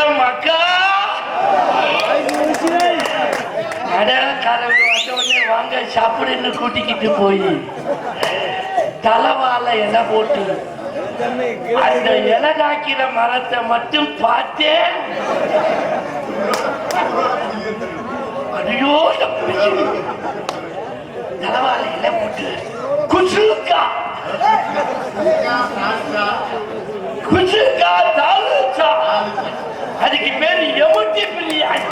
பெத்த மக்கா அட வந்த உடனே வாங்க சாப்பிடுன்னு கூட்டிக்கிட்டு போய் தலைவால இலை போட்டு அந்த இலை காக்கிற மரத்தை மட்டும் பார்த்தேன். அடியோ தலைவால இலை போட்டு குசுக்கா! குசுக்கா தாலுச்சா அதுக்கு பேர் எமுட்டி பிரியாணி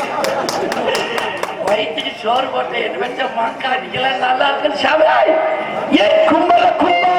வயிற்றுக்கு சோறு போட்ட என்ன வச்ச மாக்கா நீங்களாம் நல்லா இருக்குன்னு சாமியாய் ஏன் கும்பல கும்பா.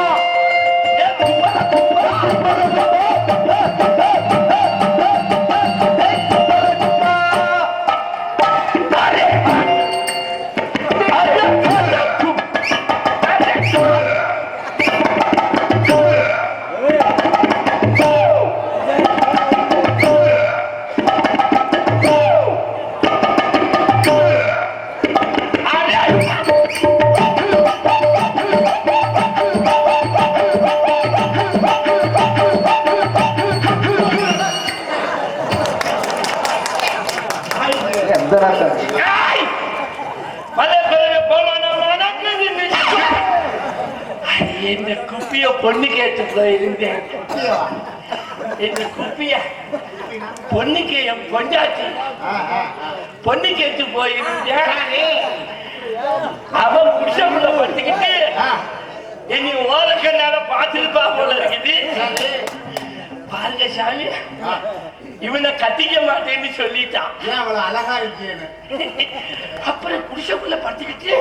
இந்த குப்பிய பொண்ணுக்கு என் பொண்டாச்சு பொண்ணு கேட்டு போயிருந்தேன் அவன் புருஷன் படுத்துக்கிட்டு என்னை ஓரக்கண்ணால பார்த்துருப்பா போல இருக்குது. பாருங்க சாமி. இவனை கத்திக்க மாட்டேன்னு சொல்லிட்டான். அவ்வளவு அழகா இருக்கேன்னு அப்புறம் குடிசைக்குள்ள படுத்துக்கிட்டு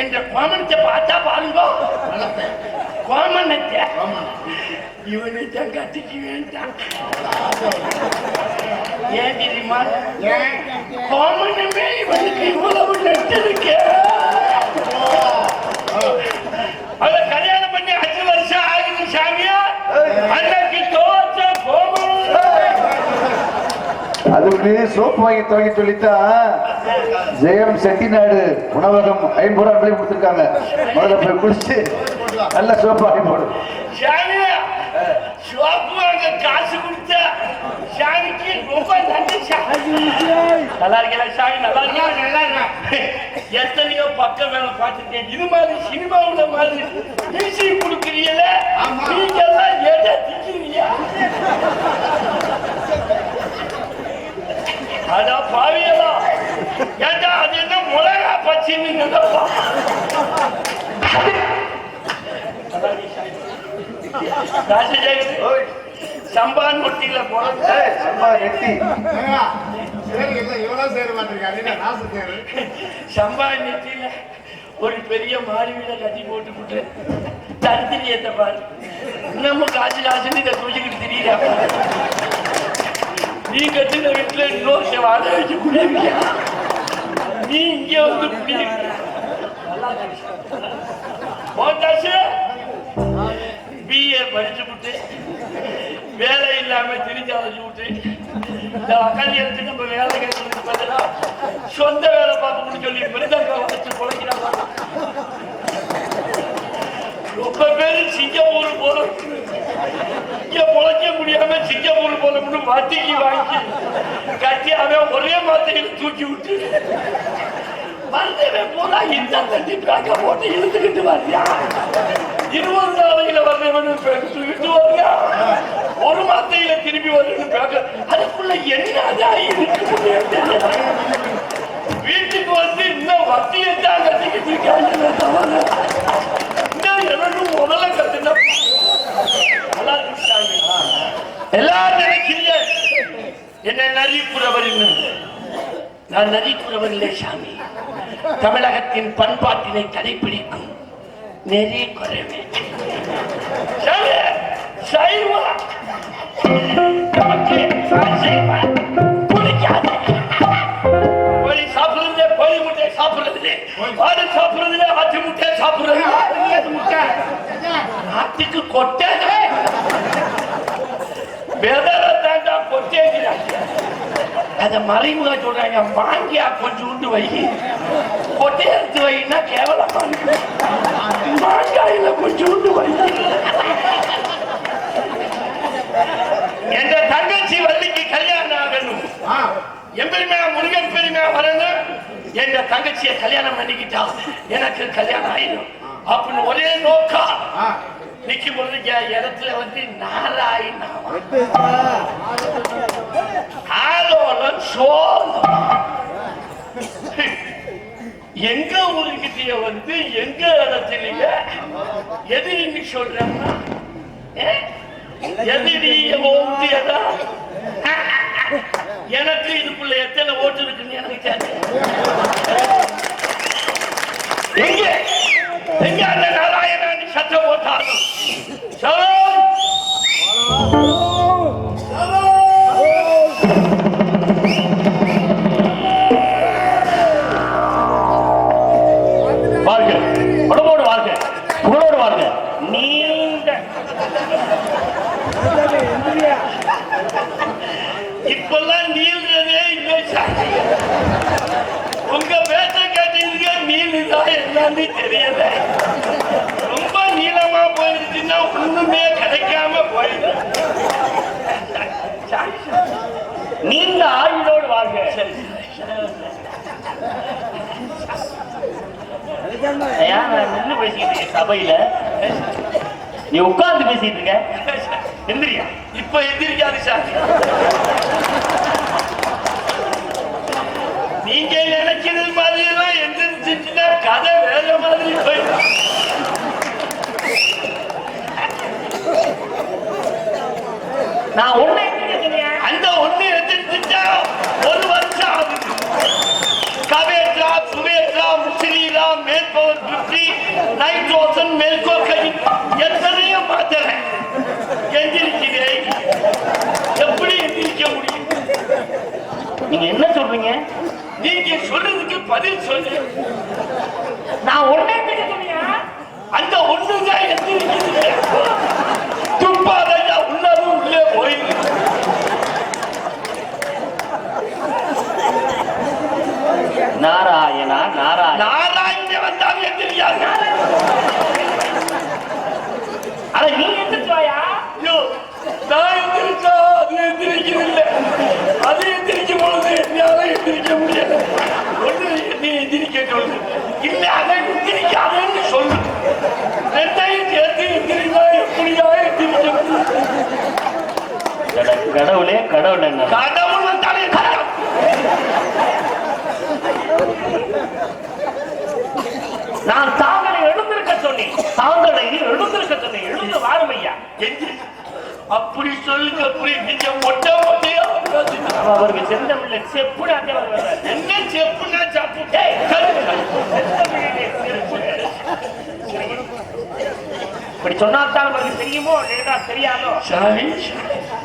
என்ற கோமணத்தை பார்த்தா பாருங்க. ஆமா இவனை தான் கட்டிக்க வேண்டாம். ஏன் தெரியுமா? ஏன்? கோமணமே இவனுக்கு இவ்வளவு நட்டு இருக்கு. அவ கல்யாணம் பண்ணி அஞ்சு வருஷம் ஆகுது சாமியா? அன்னைக்கு அதுக்கு சோப்பு வாங்கி துவங்கி சொல்லித்தான் ஜெயம் செட்டிநாடு உணவகம் ஐம்பது ரூபாய் விலை கொடுத்துருக்காங்க. முதல்ல போய் குளிச்சு நல்ல சோப்பு வாங்கி போடு. காசு கொடுத்த சாமிக்கு ரொம்ப நன்றி நல்லா இருக்கல சாமி நல்லா இருக்கா நல்லா இருக்கா எத்தனையோ பக்கம் வேலை பார்த்துட்டேன் இது மாதிரி சினிமாவுல மாதிரி ஈசி கொடுக்குறீங்கள. நீங்க எல்லாம் திக்கிறீங்க அடா பாவியலா ஏண்டா அது என்ன மிளகா பச்சின்னு நினைப்பா சேரு மாட்டிருக்காரு என்ன நாசு சேரு? சம்பா நெத்தியில ஒரு பெரிய மாடி வீட கட்டி போட்டு விட்டு தரித்திரியத்தை பாரு. நம்ம காசு காசுன்னு இதை தூச்சிக்கிட்டு தெரியுதா நீ கட்டின வீட்டுல இன்னொரு வாழ வச்சு குடியிருக்கியா நீ இங்க வந்து குடியிருக்க போட்டாச்சு. பிஏ படிச்சு விட்டு வேலை இல்லாம திரிஞ்சு அழைச்சு விட்டு இந்த உக்காந்து எடுத்து நம்ம வேலை கிடைக்கிறது வாங்குறதுக்கு சொந்த வேலை பார்க்கணும்னு சொல்லி மிருதங்க வச்சு பொழைக்கிறாங்க ரொம்ப பேரு சிங்கப்பூர் போல இங்க பொழைக்க முடியாம சிங்கப்பூர் வாங்கி கட்டி அவன் ஒரே மாதிரி தூக்கி விட்டு வந்தவன் பூரா இந்த தட்டி பேக்க போட்டு இழுத்துக்கிட்டு வரியா இருபது நாளையில வந்தவன் தூக்கிட்டு வரியா ஒரு மாத்தையில திரும்பி வரணும் பேக்க அதுக்குள்ள என்னதான் இருக்கு வீட்டுக்கு வந்து இன்னும் வட்டியை தான் கட்டிக்கிட்டு இருக்காங்க தவிர இன்னும் எனக்கு முதல்ல கத்துனா நல்லா இருக்கு எல்லாரும் நினைக்கிறீங்க என்ன நரிப்புறவர் நான் நரிப்புறவர் இல்லை சாமி. தமிழகத்தின் பண்பாட்டினை கடைபிடிக்கும் நெறி குறைவே சாமி, சைவம் நமக்கு பிடிக்காது. கோழி சாப்பிடுறது கோழி முட்டை சாப்பிடுறது ஆடு சாப்பிடுறது ஆட்டு முட்டை சாப்பிடுறது நாட்டுக்கு கொட்டை. வெதர அத மறைமுக சொல்றாங்க மாங்கியா கொஞ்சம் உண்டு வை. கொட்டை எடுத்து வைனா கேவலமா. மாங்காயில கொஞ்சம் உண்டு வை. என்ற தங்கச்சி வள்ளிக்கு கல்யாணம் ஆகணும். எம்பெருமையா முருகன் பெருமையா வரணும். என்ற தங்கச்சியை கல்யாணம் பண்ணிக்கிட்டா எனக்கு கல்யாணம் ஆயிடும். அப்படின்னு ஒரே நோக்கம் ஆ. நிக்கும் பொழுது இடத்துல வந்து நாராயணா ஆலோலம் சோலம்? எங்க ஊருக்கிட்டே வந்து எங்க இடத்துலயே? எது நீ சொல்றேன்னா ஏ? எது நீ ஓட்டியதா? எனக்கு இதுக்குள்ள எத்தனை ஓட்டு இருக்குன்னு எனக்கு தெரியும் எங்க? எங்க அந்த நாராயணன் శతమోతాను எந்திரிக்காது சார் நீங்க நினைக்கிறது மாதிரி எல்லாம் எந்திரிச்சுன்னா கதை வேற மாதிரி போயிடும் நான் ஒண்ணு அந்த ஒண்ணு எந்திரிச்சுட்டா ஒரு வருஷம் ஆகுது கவேட்ரா சுவேட்ரா முசிலீரா மேற்பவர் பிப்டி நைட்ரோஜன் மேல்கோக்கைன் எத்தனையும் பார்த்தேன் எந்திரிக்கிறேன். எப்படி எந்திரிக்க முடியும்? நீங்க என்ன சொல்றீங்க? நீங்க சொல்றதுக்கு பதில் சொல்லு நான் ஒண்ணே சொன்னியா அந்த ஒண்ணுதான் எந்திரிக்கிறது துப்பாதையா உள்ளதும் உள்ளே போயிருக்கு நாராயணா நாராயண நாராயண வந்தாலும் எந்திரிக்காது அட நீ எந்திரிச்சாயா ஐயோ, நான் எந்திரிச்சா அது எந்திரிக்கிறது இல்ல. அது எந்திரிக்கும் பொழுது என்னால எந்திரிக்க முடியல. ஒண்ணு நீ எந்திரிக்க சொல்லு. இல்ல, அதை எந்திரிக்காதேன்னு சொல்லு. ரெண்டையும் சேர்த்து எந்திரிச்சா எப்படியா எந்திரிக்க முடியும்? கட- கடவுளே கடவுள் என்ன கடவுள் வந்தாலே எந்திரிக்காது. நான் தாங்களை எழுந்திருக்க சொன்னேன் தாங்களை எழுந்து வாரும் ஐயா. அப்படி சொல்லுங்க அப்படி நீங்க மொட்டை மொட்டையா அவருக்கு செந்தமில்ல செப்புடு என்ன செப்புனா சப்பு. இப்படி சொன்னால்தான் அவருக்கு தெரியுமோ இல்லையா தெரியாதோ? சாமி.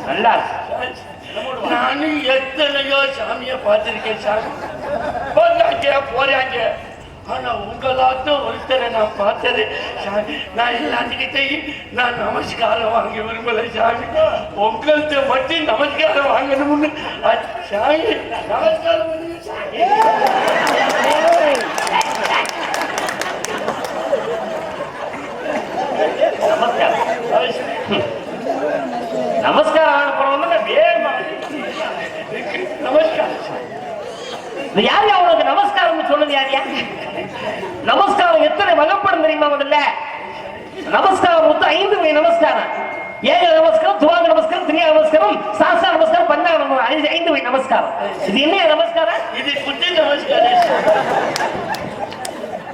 நல்லா. நானும் எத்தனையோ சாமிய பார்த்திருக்கேன் சாமி. போறாங்க போறாங்க. ஆனா உங்களாட்டும் ஒருத்தரை நான் பார்த்தது சாமி நான் எல்லாத்துக்கிட்டையும் நான் நமஸ்காரம் வாங்க விரும்பல சாமி உங்கள்கிட்ட மட்டும் நமஸ்காரம் வாங்கணும்னு அ- சாமி நமஸ்காரம் பண்ணுங்க நமஸ்காரம் நமஸ்காரம் பண்ணணும் வேகமா நமஸ்காரம் இது யார் யா உனக்கு நமஸ்காரம் சொல்லுங்க யாரியா நமஸ்காரம் எத்தனை முதல்ல நமஸ்காரம் மொத்தம் ஐந்து வகை நமஸ்காரம். ஏக நமஸ்காரம் துவாங்க நமஸ்காரம் திரியா நமஸ்காரம் சாஸ்தா நமஸ்காரம் பஞ்சாங்க நமஸ்காரம் ஐந்து ஐந்து வகை நமஸ்காரம். இது என்ன நமஸ்காரம்? இது குட்டி நமஸ்காரம்.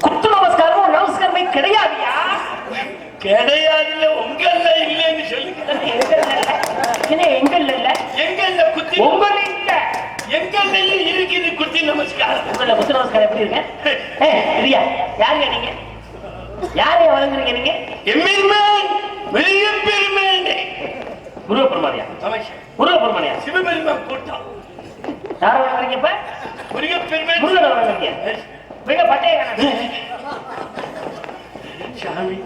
குத்து நமஸ்காரம் ஒரு நமஸ்காரமே கிடையாதுயா? கிடையாதுல உங்கள்ல இல்லைன்னு சொல்லுங்க. என்ன எங்க இல்ல? எங்கள்ல குத்தி உங்கள இல்ல. எங்கள்ல இருக்குது குத்தி நமஸ்காரம். உங்கள குத்து நமஸ்காரம் எப்படி இருக்கு? ஏ இல்லையா யாருங்க நீங்க? யாரைய வழங்குறீங்க நீங்க? எம்மிருமேன் பெரிய பெருமேன் முருகப்பெருமானியா அமைச்சர் முருகப்பெருமானியா சிவபெருமான் கூட்டம். யார வழங்குறீங்க இப்ப? முருக பெருமேன் முருகனை வழங்குறீங்க மிக பட்டைய சாமி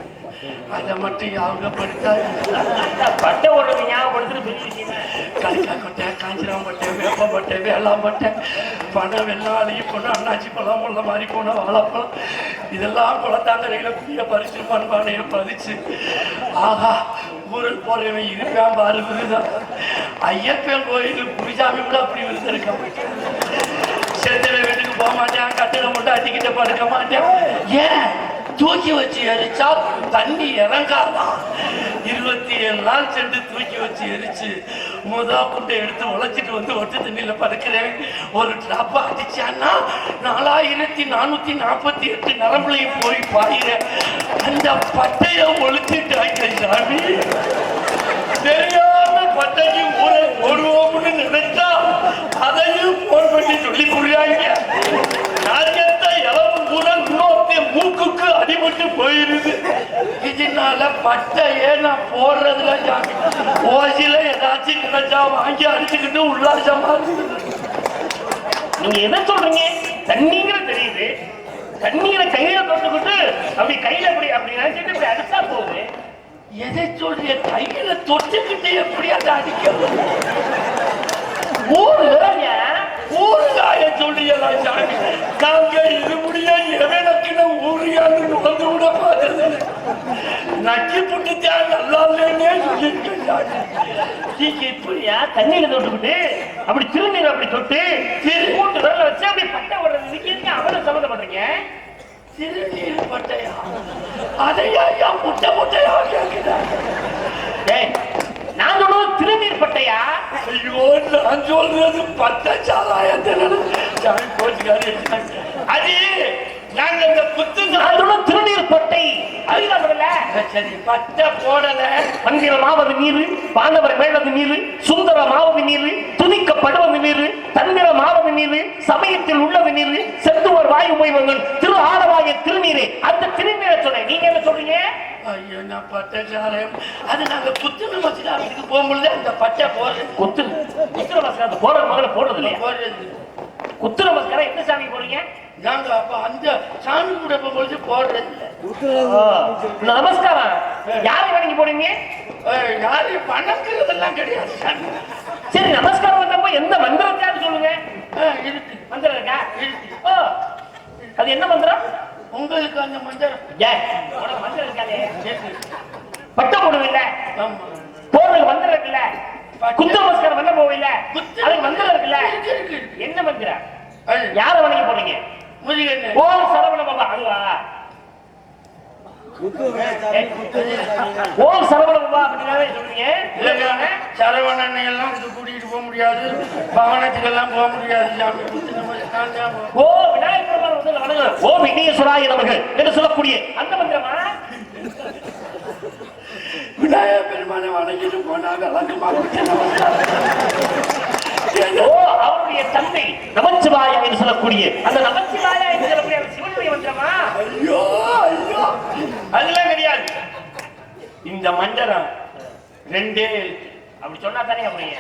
அதை மட்டும் ஞாபகப்படுத்தாது பட்டை ஓடுறது ஞாபகப்படுத்துறது பெரிய விஷயம்? கலிக்கா கொட்டை காஞ்சிராம் பட்டை வேப்ப பட்டை வேளாம் பட்டை பணம் வெள்ளாளையும் போன அண்ணாச்சி பழம் முள்ள மாதிரி போன வாழைப்பழம் இதெல்லாம் குளத்தாங்கரையில புதிய பறிச்சு மண்பானையை பதிச்சு ஆஹா ஊரில் போறவன் இருப்பான் பாரு விருதம் ஐயப்பன் கோயில் குருசாமி கூட அப்படி விருது இருக்க மாட்டேன் செந்தில வீட்டுக்கு போக மாட்டேன் கட்டிட மட்டும் அடிக்கிட்ட படுக்க மாட்டேன் ஏன் தூக்கி வச்சு எரிச்சா தண்ணி இறங்காதான் இருபத்தி ஏழு நாள் சென்று தூக்கி வச்சு எரிச்சு முத குண்டை எடுத்து உழைச்சிட்டு வந்து ஒட்டு தண்ணியில் படுக்கிறேன். ஒரு டிராப்பா அடிச்சான்னா நாலாயிரத்தி நானூத்தி நாற்பத்தி எட்டு நரம்புலையும் போய் பாயிர அந்த பட்டைய ஒழிச்சிட்டாங்க சாமி. தெரியாம பட்டைக்கு ஊரை போடுவோம்னு நினைச்சா அதையும் போன் பண்ணி சொல்லி புரியாங்க நாரியத்தை இளவு பூரா மூக்குக்கு அடிபட்டு போயிருது. இதனால பட்டையே நான் போடுறதுல ஓசில ஏதாச்சும் கிடைச்சா வாங்கி அடிச்சுக்கிட்டு உல்லாசமா நீங்க என்ன சொல்றீங்க? தண்ணிங்கிற தெரியுது. தண்ணீரை கையில தொட்டுக்கிட்டு அப்படி கையில அப்படி அப்படி நினைச்சிட்டு இப்படி அடிச்சா போகுது எதை சொல்றிய கையில தொட்டுக்கிட்டு எப்படி அதை அடிக்க ஊருங்க ஊருங்க ஊறுகாய சாமி நாங்க இது வந்து முகந்து கூட பார்த்தது நக்கி புட்டுத்தான் நல்லா இல்லைன்னே சொல்லியிருக்கேன் இப்படியா தொட்டுக்கிட்டு அப்படி திருநீர் அப்படி தொட்டு மூட்டு விரல வச்சு அப்படி பட்டை விடுறது சம்மந்தப்படுறீங்க திருநீர் பட்டையா அதையா ஐயா முட்டை முட்டையா கேட்கிறாங்க ஏய் நான் சொல்றது திருநீர் பட்டையா ஐயோ நான் சொல்றது பட்ட சாராயத்தில் போச்சுக்காரி அது நாங்க இந்த புத்து நான் சொல்றது திருநீர் பட்டை சரி பட்டை போடல. மந்திரமாவது நீரு பாண்டவர் மேலது நீரு சுந்தரமாவது நீரு துதிக்கப்படுவது நீரு தந்திரமாவது நீரு சமயத்தில் உள்ளது நீரு செத்துவர் வாயு மொய்வங்கள் திரு ஆடவாய திருநீரே. அந்த திருநீரை சொன்னேன் நீங்க என்ன சொல்றீங்க? ஐயோ நான் பட்டை சாராயம் அது நாங்க புத்து நமஸ்காரத்துக்கு போகும்பொழுது அந்த பட்டை போடுறது குத்து குத்து நமஸ்காரம் போடுற முதல்ல போடுறது இல்லையா? போடுறது. குத்து நமஸ்காரம் எந்த சாமி போடுறீங்க? நாங்க அப்ப அந்த சாமி கூட போகும்பொழுது போடுறது இல்லை. இந்த நமஸ்காரம். யாரை வணங்கி போடுவீங்க? ஏய், யாரையும் பணக்கிறதெல்லாம் கிடையாது சாமி. சரி நமஸ்காரம் வந்தப்போ எந்த மந்திரத்தையாவது சொல்லுங்க. ஆ, இருக்கு. மந்திரம் இருக்கா? இருக்கு. ஓ அது என்ன மந்திரம்? உங்களுக்கு அந்த உனக்கு மந்திரம் இருக்காதே. பட்டம் போடுவில்ல ஆமா. போறதுக்கு மந்திரம் இருக்குல்ல? குத்து நமஸ்காரம் பண்ண குத்து- அதுக்கு மந்திரம் இருக்குல்ல? இருக்கு, இருக்கு, இருக்கு. என்ன மந்திரம்? யார வணங்கி போறீங்க முருகன் ஓம் சரவண பாபா அதுவா ஓம் சரவண பாபா அப்படின்னாவே சொல்றீங்க? சரவணனை எல்லாம் இது கூட்டிட்டு போக முடியாது. பவனத்துக்கு எல்லாம் போக முடியாது. ஓ விநாயகர் பெருமான் வந்து வணங்க ஓ விக்னேஸ்வராய நமக்கு என்று சொல்லக்கூடிய அந்த மந்திரமா? விநாயகர் பெருமானை வணங்கிட்டு போனா விளக்குமா புத்து நமஸ்காரம் ஓ அவருடைய தந்தை நமச்சிவாயா என்று சொல்லக்கூடிய அந்த நமச்சிவாயா என்று சொல்லக்கூடிய சிவனுடைய மந்திரமா? ஐயோ ஐயோ. அதெல்லாம் கிடையாது. இந்த மண்டலம் ரெண்டே எழுத்து. அப்படி சொன்னா தானே அப்படிங்க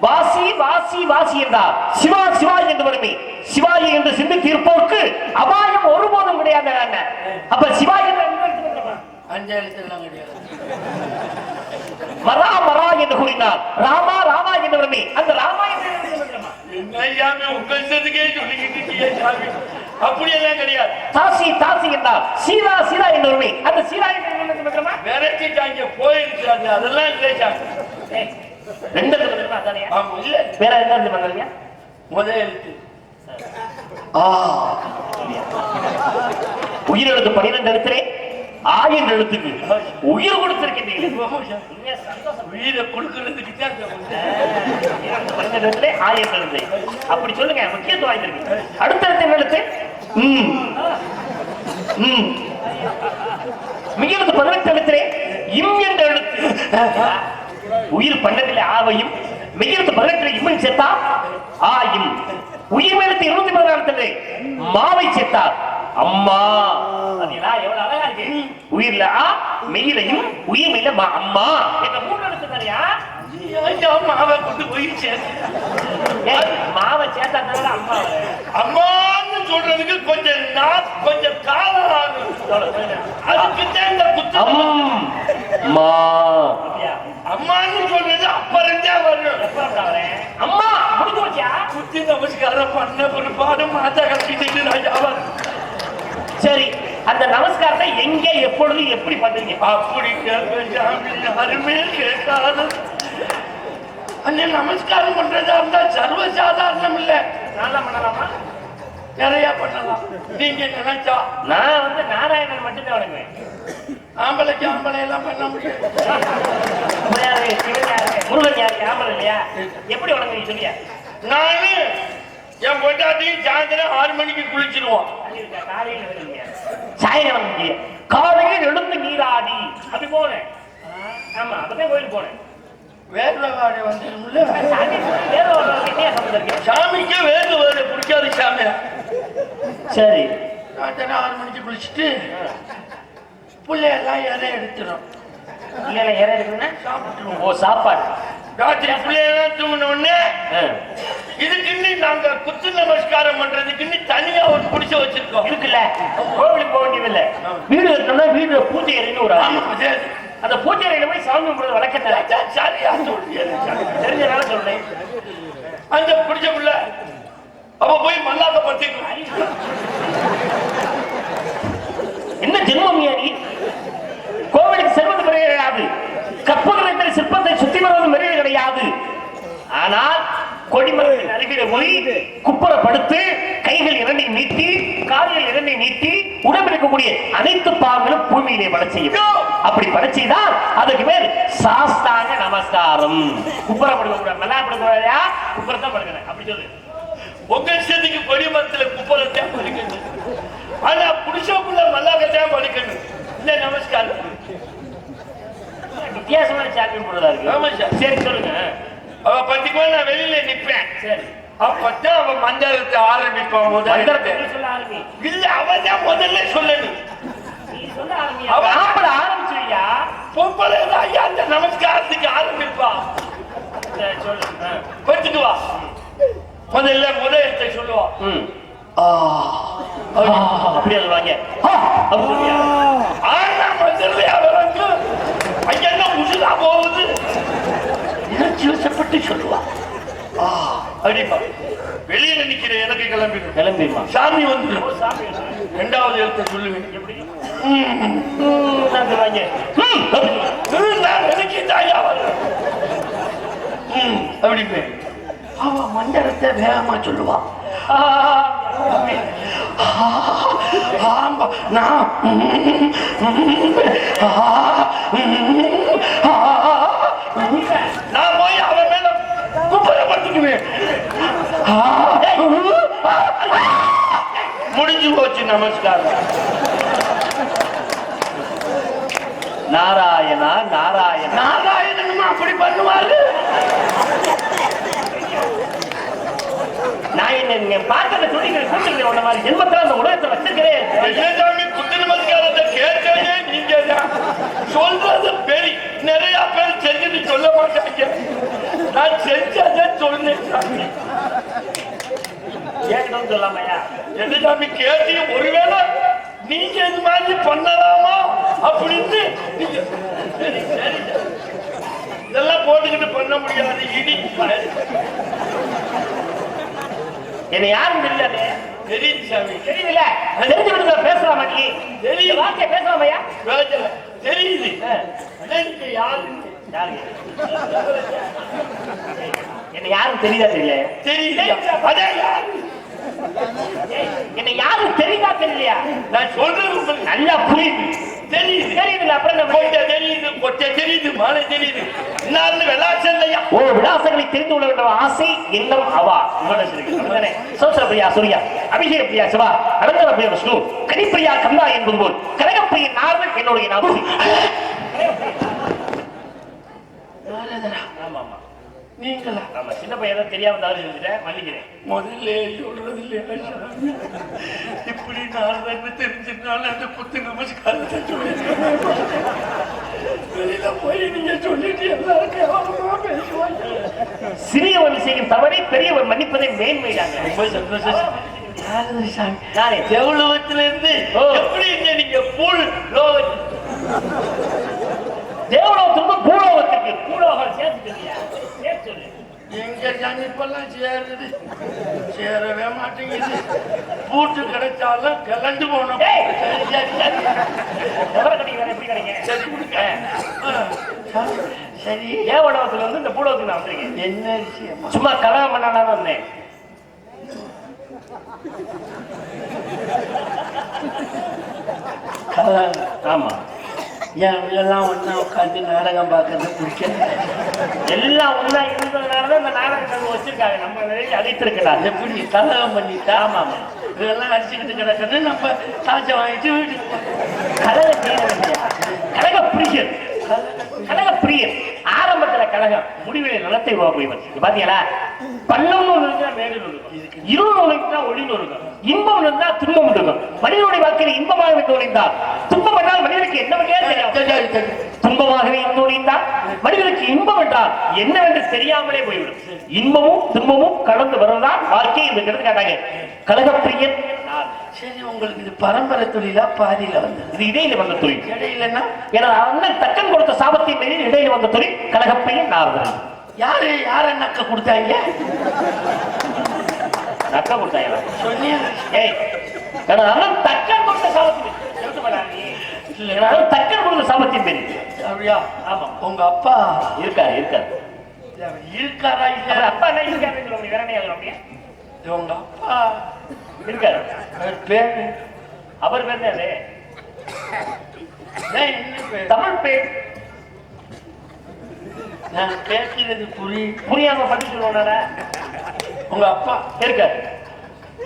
வாசி வாசி வாசி என்றார். சிவா சிவா என்று வருமே. சிவாயி என்று சிந்தித்து இருப்போருக்கு அபாயம் ஒருபோதும் கிடையாது. அப்ப சிவா என்ற? அந்த எழுத்தெல்லாம் கிடையாது. மரா மரா என்று கூறினார். ராமா ராமா என்று வருமே அந்த ராமா என்ன? என்ன அப்படியெல்லாம் கிடையாது. தாசி தாசி என்றால் சீரா சீரா என்ற உண்மை அந்த சீரா? விரட்டிட்டாங்க போயிருக்காங்க அதெல்லாம் ஏய், ரெண்டு வேற எழுத்து பண்ணுறீங்க முதல் எழுத்து. ஆ உயிர் எழுத்து பன்னிரெண்டு எழுத்துலே ஆ என்ற எழுத்துக்கு உயிர் சந்தோஷம். உயிரை இந்த வந்து. உயிர் எழுத்து அப்படி சொல்லுங்க முக்கியத்துவம் வாய்ந்திருக்கு. அடுத்த எழுத்து என்ன எழுத்து ம். ம். மிகிறது பதினெட்டு எழுத்திலே இம் என்ற எழுத்து. உயிர் பன்னெண்டிலே ஆவையும் மிகிறது பதினெட்டிலே இம்மை சேர்த்தா ஆயும் உயிர் எழுத்து இருநூத்தி பதினாலு மாவை சேர்த்தா அம்மா. பாத்தீங்களா? எவ்வளவு அழகா இருக்கு. உயிர்ல ஆ மெய்யிலையும் உயிர் மெய்யில மா அம்மா. என்ற மூணு ஐயா, மாவை கொண்டு போய் சேர்த்து. ஏய், மாவை சேர்த்தா தானே அம்மா. அம்மான்னு சொல்றதுக்கு கொஞ்சம் நாள் கொஞ்சம் காலம் ஆகும். அதுக்கு தான் இந்த புத்தகம் அம் மா அம்மான்னு சொல்றது அப்புறம் தான் வரும்? அம்மா! முடிஞ்சு போச்சியா? புத்தி நமஸ்காரம் பண்ண பிற்பாடு மாதா கட்டிட்டு ராஜா வரும். சரி அந்த நமஸ்காரத்தை எங்க எப்பொழுது எப்படி பண்றீங்க அப்படி யாருமே கேட்காது அண்ணன் நமஸ்காரம் பண்றதா இருந்தா சர்வ சாதாரணம் இல்ல. நல்லா பண்ணலாமா? நிறைய பண்ணலாம். நீங்க நினைச்சா? நான் வந்து நாராயணன் மட்டும்தான் வணங்குவேன். ஆம்பளைக்கு ஆம்பளை எல்லாம் பண்ண யாரு? முருகன் யாரு? ஆம்பளை இல்லையா? எப்படி வணங்குவீங்க சொல்லியா நானு என் பொண்டாட்டியும் சாயந்தரம் ஆறு மணிக்கு குளிச்சிருவோம் வணங்குவீங்க. காலையில் எழுந்து நீராடி. அப்படி போனேன் ஆமா அப்பதான் கோயில் போனேன் வேர்வை வாடை வந்துடும்ல சாமி வேற ஒரு வித்தியாசம் இருக்கு சாமிக்கு வேர்வை வாடை பிடிக்காது சாமி. சரி. சாயந்தரம் ஆறு மணிக்கு குளிச்சுட்டு பிள்ளையெல்லாம் இறை எடுத்துரும். இல்ல இற இருக்குன்னா சாப்பிட்டுருவோம். ஓ சாப்பாடு. ராத்திரி பிள்ளையெல்லாம் தூங்கின உடனே ஆ. இதுக்குன்னு நாங்க குத்து நமஸ்காரம் பண்றதுக்குன்னு தனியா ஒரு குடிசை வச்சிருக்கோம். இருக்குல்ல? கோவிலுக்கு போக வேண்டியதில்ல. வீடு இருக்கணும்னா வீடு பூஜை அறைன்னு ஒரு ஆமா. அந்த பூஜை அறையில போய் சாமி கும்பிடுறது வழக்கத்தை சரி, சரியா. தெரிஞ்சனால சொல்றேன். அந்த குடிச்ச புள்ள அவ போய் மல்லாக்க படுத்திக்கும் என்ன ஜென்மம் நீ கோவிலுக்கு செல்வது முறை கிடையாது கற்பகத்தில் ஆனால் கொடிமரத்தின் அருகிலே போய் குப்புறப்படுத்து கைகள் இரண்டை நீட்டி கால்கள் இரண்டை நீட்டி உடம்பில் இருக்கக்கூடிய அனைத்து பாகங்களும் பூமியிலே பட செய்யும். அப்படி பட செய்தால் அதுக்கு பேர் சாஸ்தாங்க நமஸ்காரம். குப்புறப்படுக்க கூடாது நல்லா படுக்கூடாதா குப்புறத்தான் படுக்கிறேன் அப்படி சொல்லு. உங்க இஷ்டத்துக்கு கொடி மரத்துல குப்பரத்தான் படுக்கணும். ஆனா புருஷக்குள்ள மல்லாக்கத்தான் படுக்கணும். இல்ல நமஸ்காரம்? வித்தியாசமான சாப்பியம் போடுறதா இருக்கு. சரி சொல்லுங்க. அவ பத்திக்குமா நான் வெளியில நிப்பேன். சரி. அப்பதான் அவன் மந்திரத்தை ஆரம்பிப்பான் முதல்ல. மந்திரத்தை இல்ல அவன் தான் முதல்ல சொல்லணும். நீ சொல்ல ஆரம்பி அவ- ஆம்பளை ஆரம்பிச்சுவியா பொம்பளை ஐயா அந்த நமஸ்காரத்துக்கு ஆரம்பிப்பான். பத்துக்குவா முதல்ல முதலத்தை சொல்லுவான் அப்படி சொல்லுவியா? ஆனா முதல்ல அவன் வந்து ஐயா உசுரா போகுது? உணர்ச்சி வசப்பட்டு சொல்லுவான் ஆ அடிப்பா வெளியில நிக்கிற எனக்கு கிளம்பிடும் கிளம்பிடுமா? சாமி வந்து. ரெண்டாவது எழுத்தை சொல்லுவேன். எப்படி? ம், நான் சொல்லுவாங்க ம், அப்படி. ம், நான் நினைக்கிறேன் தாயா வர்றேன். ம், அப்படி போய் அவ மந்திரத்தை வேகமா ஆமா நான் நான் போய் அவன் மேல குப்பரை படுத்துக்குவேன் முடிஞ்சு போச்சு நமஸ்காரம். நாராயணா நாராயணா. நாராயணனும் அப்படி பண்ணுவாரு? நான் என்ன பார்க்கறத சொல்லி கூட்டுறேன் உன்ன மாதிரி ஜென்மத்துல அந்த உலகத்தை வச்சிருக்கிறே விஜயசாமி குத்து நமஸ்காரத்தை கேட்டதே நீங்க தான் சொல்றது பெரிய நிறைய பேர் செஞ்சுட்டு சொல்ல மாட்டாங்க நான் செஞ்சதை சொன்னேன் சாமி கேட்கணும்னு சொல்லாமையா சாமி கேட்டு ஒருவேளை நீங்க இது மாதிரி பண்ணலாமா அப்படின்னு இதெல்லாம் போட்டுக்கிட்டு பண்ண முடியாது இடி என்ன யாரும் தெரியாது. தெரியுது. சாமி தெரியல தெரிஞ்சு விடுங்க பேசலாமா நீ தெரியும். வார்த்தை பேசலாமையா தெரியுது. யாருன்னு. யாருங்க? என்ன யாரும் தெரியுதா தெரியல? தெரியுது? அதான் என்ன யாரும் தெரியுதா தெரியலையா? நான் சொல்றது நல்லா புரியுது. தெரியுது. தெரியுதுல்ல அப்புறம் என்ன கொட்டை தெரியுது கொட்டை தெரியுது மாலை தெரியுது. நான் விளாசம் இல்லையா ஓ விலாசங்களை தெரிந்து கொள்ள வேண்டும். ஆசை எண்ணம் அவா? சோசர பிரியா சூர்யா. அபிஷேக பிரியா சிவா. அலங்கர பிரியா விஷ்ணு. கனிப்பிரியா கந்தா என்பது போல். கனகப்பிரியா நாரதன் என்னுடைய ஆமா ஆமா. நீங்களா? ஆமா சின்ன பையன் தான் தெரியாம தவறு இருந்துட்டேன் மன்னிக்கிறேன். முதல்ல சொல்றது இல்லையா சாமி இப்படி நான் தான் தெரிஞ்சிருந்தாலும் அந்த குத்து நமஸ்காரத்தை சொல்லிருக்கேன் வெளியில போய் நீங்க சொல்லிட்டு எல்லாரும் பேசுவாங்க. செய்யும் தவறை பெரியவன் மன்னிப்பதை மேன்மையிடாங்க ரொம்ப சந்தோஷம். யாரு சாமி? நானே தேவலோகத்துல இருந்து ஓ. எப்படி நீங்க புல் தேவலோகத்திலிருந்து பூலோகத்திற்கு பூலோகம் சேர்த்துக்கிறியா சேர்த்து சொல்லு. எங்க சாமி இப்பெல்லாம் சேருது. சேரவே மாட்டேங்குது. பூட்டு கிடைச்சாலும் கிளண்டு போனோம். சரி சரி சரி. தேவலோகத்துல இருந்து இந்த பூலோகத்துக்கு நான் வந்திருக்கேன். என்ன விஷயமா? சும்மா கலகம் பண்ணலாம் வந்தேன். ஆமா. என் எல்லாம் ஒண்ணா உட்காந்து நாடகம் பார்க்கறது பிடிக்கல? எல்லாம் ஒண்ணா இருந்ததுனாலதான் இந்த நாடகத்தை வச்சிருக்காங்க. நம்ம நிறைய அழைத்திருக்கிறாங்க எப்படி? கலகம் பண்ணிட்டா? ஆமா இதெல்லாம் அடிச்சுக்கிட்டு கிடக்குது நம்ம சாட்சம் வாங்கிட்டு வீட்டுக்கு. கழக கழக பிரியர் கழக பிரியர் ஆரம்பத்துல கழகம் முடிவில் நிலத்தை உருவாக்குவன் பாத்தீங்களா? பள்ளம் ஒண்ணு இருந்தா மேடு இருக்கும். இருள் ஒண்ணு இருந்தா ஒளி இருக்கும். இன்பம் இருந்தா துன்பம் இருக்கும் மனிதனுடைய வாழ்க்கையில் இன்பமாக ஒளிந்தால் துன்பம் என்றால் மனிதனுக்கு என்ன வகையா தெரியும்? சரி, சரி, சரி. துன்பமாகவே ஒளிந்தால் மனிதனுக்கு இன்பம் என்றால் என்னவென்று தெரியாமலே போய்விடும். இன்பமும் துன்பமும் கலந்து வருவதால் வாழ்க்கை எடுத்து காட்டாங்க. கழகப்பிரியன். சரி உங்களுக்கு இது பரம்பரை தொழிலா பாதியில வந்தது? இது இடையில வந்த தொழில். இடையிலன்னா எனது அண்ணன் தக்கன் கொடுத்த சாபத்தின் மீது இடையில வந்த தொழில் கழகப்பையன் நாரதன் யாரு யார நக்க கொடுத்தாங்க? கொடுத்தாங்க சொன்னீங்க ஏய் அண்ணன் தக்கன் கொடுத்த சாபத்தின் அண்ணன் தக்கன் கொடுத்த சாபத்தின் மீது அப்படியா? ஆமா. உங்க அப்பா? இருக்காரு இருக்காரு இருக்காரா இல்ல அப்பா என்ன முடியும் வேற உங்க அப்பா? இருக்காரு. அவர் பேரு? அவர் பேர் அது தமிழ் பேர். நான் பேசுறது புரி. புரியாம பண்ணி சொல்லுவானா உங்க அப்பா இருக்காரு.